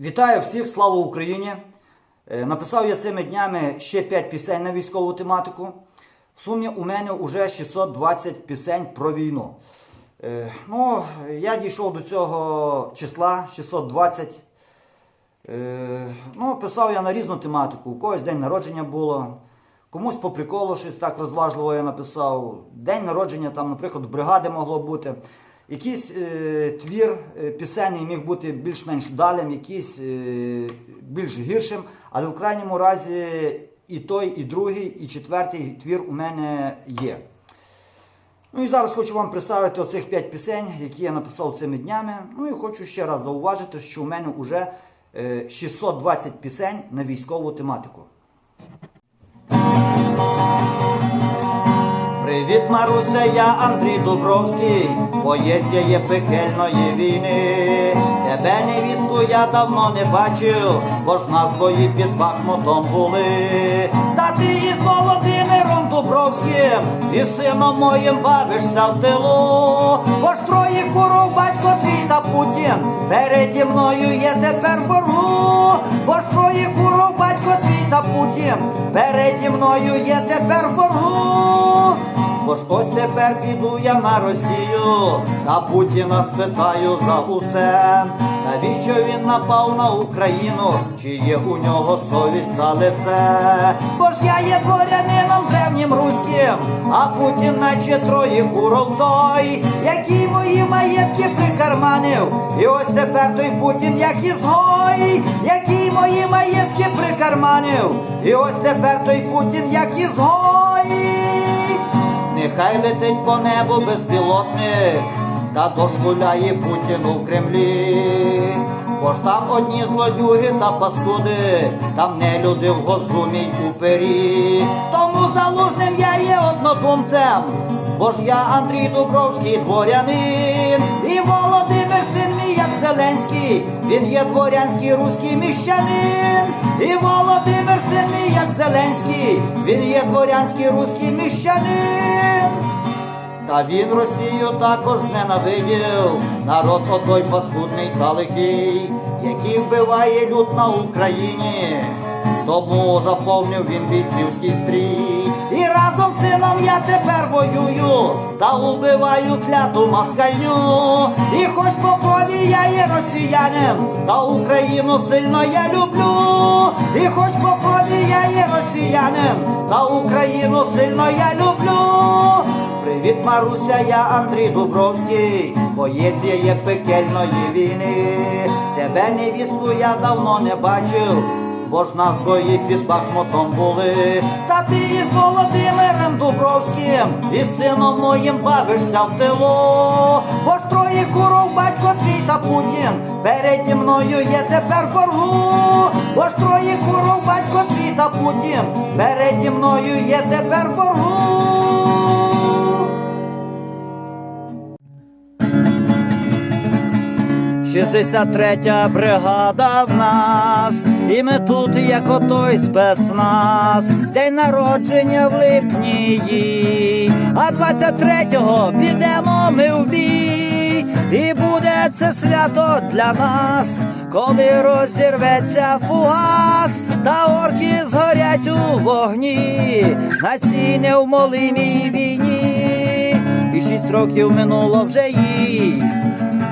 Вітаю всіх, слава Україні! Е, Написав я цими днями ще 5 пісень на військову тематику. В сумі у мене вже 620 пісень про війну. Е, Ну, я дійшов до цього числа 620. Е, Ну, писав я на різну тематику. У когось день народження було, комусь по приколу щось так розважливо я написав. День народження, там, наприклад, бригади могло бути. Якийсь е, твір е, пісенний міг бути більш-менш вдалим, якийсь е, більш гіршим, але в крайньому разі і той, і другий, і четвертий твір у мене є. Ну і зараз хочу вам представити оцих 5 пісень, які я написав цими днями. Ну і хочу ще раз зауважити, що у мене вже е, 620 пісень на військову тематику. Привіт, Маруся, я Андрій Дубровський, поєзія є пекельної війни. Тебе невістку я давно не бачив, бо ж нас бої під Бахмутом були. Та ти із Володимиром Дубровським і сином моїм бавишся в тилу. Бо ж троє куров, батько твій та Путін, переді мною є тепер боргу. Бо ж троє куров, батько твій та переді мною є тепер в боргу. Бо ж ось тепер піду я на Росію, та Путіна спитаю за усе. Навіщо він напав на Україну? Чи є у нього совість та лице? Бо ж я є дворянином древнім руським, а Путін наче троє куров той, який мої маєтки прикарманив. І ось тепер той Путін, як ізгой, який мої маєтки прикарманив. І ось тепер той Путін, як ізгой. Нехай летить по небу безпілотник, та дошкуляє Путіну в Кремлі. Бо ж там одні злодюги та паскуди, там не люди в Госдумі й упері. Тому залужним я є однодумцем, бо ж я Андрій Дубровський дворянин, і як Він є дворянський руський міщанин, і Володимир мій, як Зеленський, він є дворянський руський міщанин. Та він Росію також зненавидів, народ отой паскудний та лихий, який вбиває люд на Україні. Тому заповнив він бійцівський стрій. І разом з сином я тепер воюю, та убиваю кляту москальню. І хоч по крові я є росіянин, та Україну сильно я люблю. І хоч по крові я є росіянин, та Україну сильно я люблю. Привіт, Маруся, я Андрій Дубровський, поєзія є пекельної війни. Тебе невістку я давно не бачив, бо ж нас бої під Бахмутом були. Та ти із Володимиром Дубровським, і сином моїм бавишся в тилу. Бо ж троє куров, батько твій та Путін, переді мною є тепер боргу. Бо ж троє куров, батько твій та Путін, переді мною є тепер боргу. 63-я бригада в нас, і ми тут, як отой спецназ, день народження в липні, їй, а 23-го підемо ми в бій, і буде це свято для нас, коли розірветься фугас, та орки згорять у вогні, на цій невмолимій війні, і шість років минуло вже їй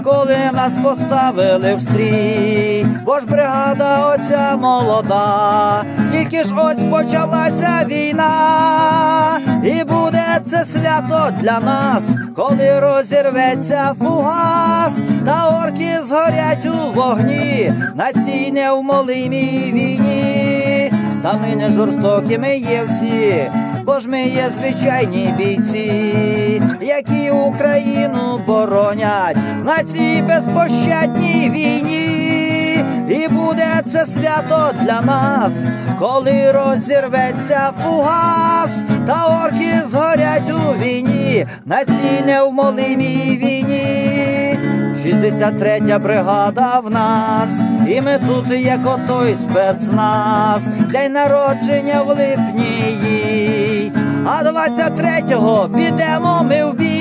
коли нас поставили в стрій, бо ж бригада оця молода, тільки ж ось почалася війна, і буде це свято для нас, коли розірветься фугас, та орки згорять у вогні на цій невмолимій війні. Та ми не жорстокі, ми є всі, бо ж ми є звичайні бійці, які Україну боронять на цій безпощадній війні. І буде це свято для нас, коли розірветься фугас, та орки згорять у війні на цій невмолимій війні. 63-я бригада в нас, і ми тут, як отой спецназ, день народження в липні, їй. а 23-го підемо ми в бій,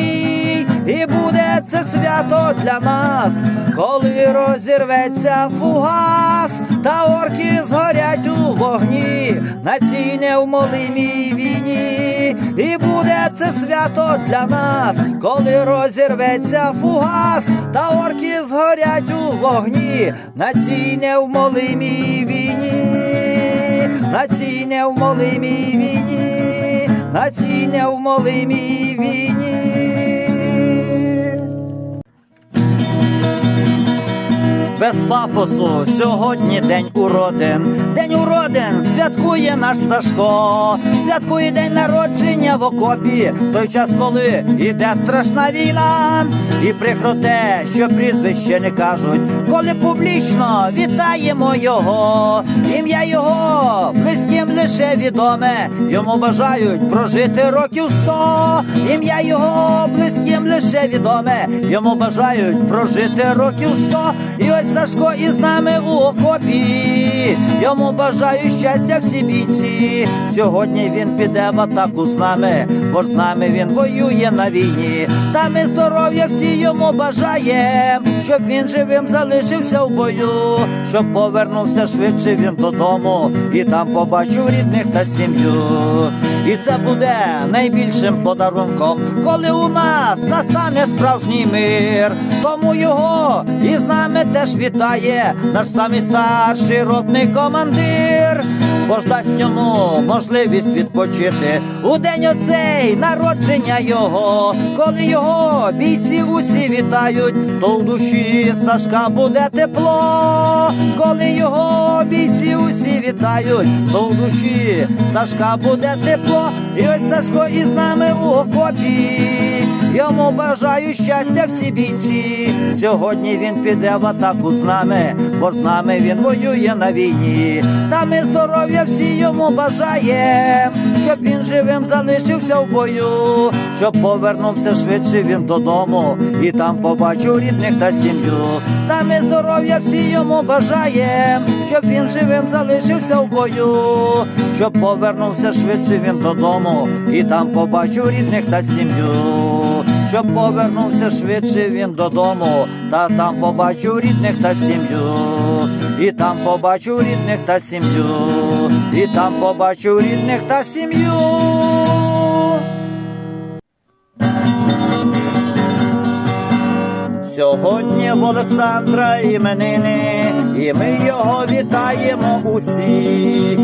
і буде це свято для нас, коли розірветься фугас, та орки згорять у вогні на цій невмолимій війні, і буде це свято для нас, коли розірветься фугас, та орки згорять у вогні на цій невмолимій війні, на цій невмолимій війні, на цій невмолимій війні. Без пафосу. Сьогодні день уродин. День уродин святкує наш Сашко, святкує день народження в окопі, той час, коли іде страшна війна, і прикро те, що прізвище не кажуть, коли публічно вітаємо його, ім'я його близьким лише відоме, йому бажають прожити років сто, ім'я його близьким лише відоме, йому бажають прожити років сто. І ось Сашко із нами у окопі. Йому бажаю щастя всі бійці. Сьогодні він піде в атаку з нами, бо з нами він воює на війні. Та ми здоров'я всі йому бажаєм, щоб він живим залишився в бою, щоб повернувся швидше він додому і там побачив рідних та сім'ю. І це буде найбільшим подарунком, коли у нас настане справжній мир. Тому його і з нами теж вітає наш самий старший ротний командир. Бо ж дасть йому можливість відпочити у день оцей народження його, коли його бійці усі вітають, то в душі Сашка буде тепло, коли його бійці усі вітають, то в душі Сашка буде тепло, і ось Сашко із нами у окопі. Йому бажаю щастя всі бійці. Сьогодні він піде в атаку з нами, бо з нами він воює на війні. Та ми здоров'я всі йому бажаєм, щоб він живим залишився в бою, щоб повернувся швидше він додому і там побачив рідних та сім'ю. Та ми здоров'я всі йому бажаєм, щоб він живим залишився в бою, щоб повернувся швидше він додому. І там побачив рідних та сім'ю. Щоб повернувся швидше він додому, та там побачив рідних та сім'ю, і там побачив рідних та сім'ю, і там побачив рідних та сім'ю. Сьогодні в Олександра іменини, і ми його вітаємо усі.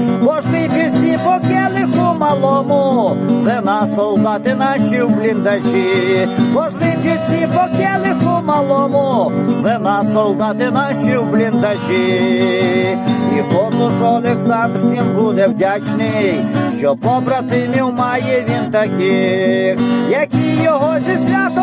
Келиху де вина солдати наші в бліндажі. Ж по келиху малому, нас солдати наші в бліндажі. І ж Олександр всім буде вдячний, що побратимів має він таких, які його зі святом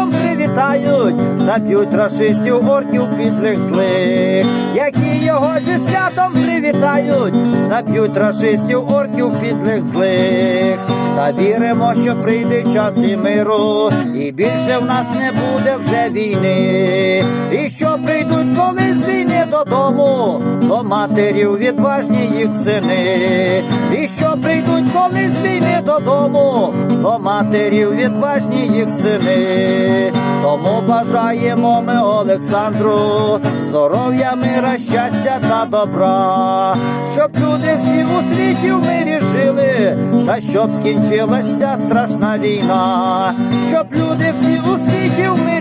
привітають, та б'ють рашистів орків підлих злих, які його зі святом привітають, та б'ють рашистів орків підлих злих. Та віримо, що прийде час і миру, і більше в нас не буде вже війни. І що прийдуть коли з війни додому, до матерів відважні їх сини. І що прийдуть коли з війни додому, до матерів відважні їх сини. Тому бажаємо ми Олександру здоров'я, мира, щастя та добра, щоб люди всі у світі в мирі жили, та щоб скінчилася страшна війна, щоб люди всі у світі в мирі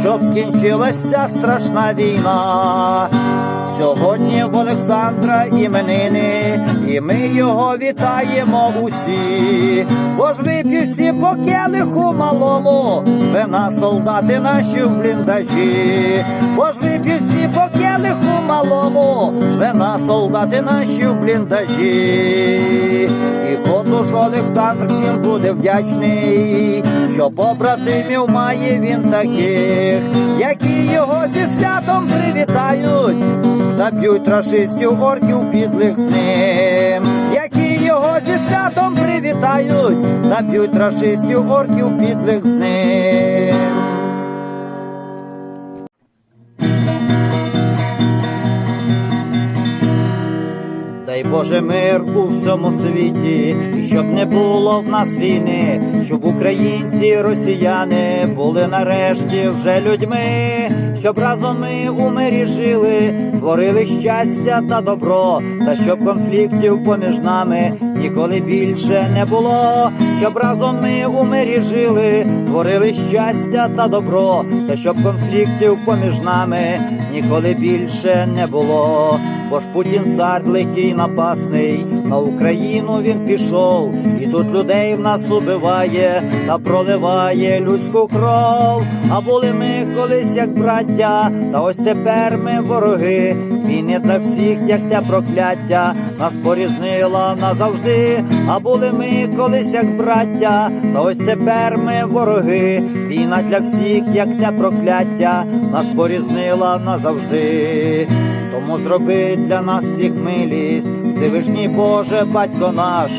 щоб скінчилася страшна війна. Сьогодні в Олександра іменини, і ми його вітаємо усі. Бо ж вип'ють всі по келиху малому, вина солдати наші в бліндажі. Бо ж вип'ють всі по келиху малому, вина солдати наші в бліндажі. І отож Олександр всім буде вдячний, що побратимів має він таких, які його зі святом привітають та б'ють рашистів орків підлих з ним, які його зі святом привітають, та б'ють рашистів орків підлих з ним. Боже мир у всьому світі, і щоб не було в нас війни, щоб українці, росіяни були нарешті вже людьми, щоб разом ми у мирі жили, творили щастя та добро, та щоб конфліктів поміж нами ніколи більше не було, щоб разом ми у мирі жили, творили щастя та добро, та щоб конфліктів поміж нами ніколи більше не було. Бо ж Путін цар лихий напасний, на Україну він пішов, і тут людей в нас убиває та проливає людську кров. А були ми колись як браття, та ось тепер ми вороги. Війни для всіх, як те прокляття, нас порізнила назавжди. А були ми колись як браття, та ось тепер ми вороги. Війна для всіх, як для прокляття, нас порізнила назавжди. Тому зроби для нас всіх милість, Всевишній Боже, батько наш,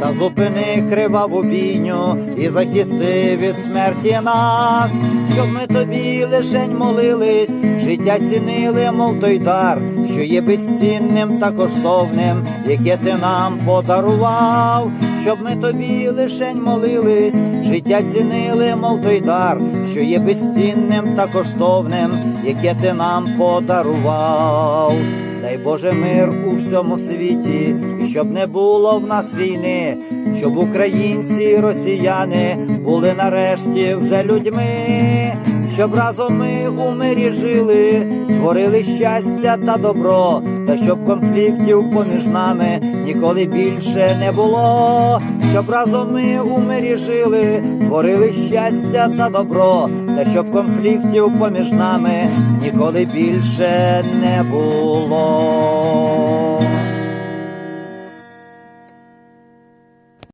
та зупини криваву бійню і захисти від смерті нас, щоб ми тобі лишень молились, життя цінили, мов той дар, що є безцінним та коштовним, яке ти нам подарував, щоб ми тобі лишень молились, життя цінили, мов той дар, що є безцінним та коштовним, яке ти нам подарував. Дай Боже мир у всьому світі, і щоб не було в нас війни, щоб українці, і росіяни були нарешті вже людьми, щоб разом ми у мирі жили, творили щастя та добро, та щоб конфліктів поміж нами ніколи більше не було, щоб разом ми у мирі жили, творили щастя та добро, та щоб конфліктів поміж нами ніколи більше не було.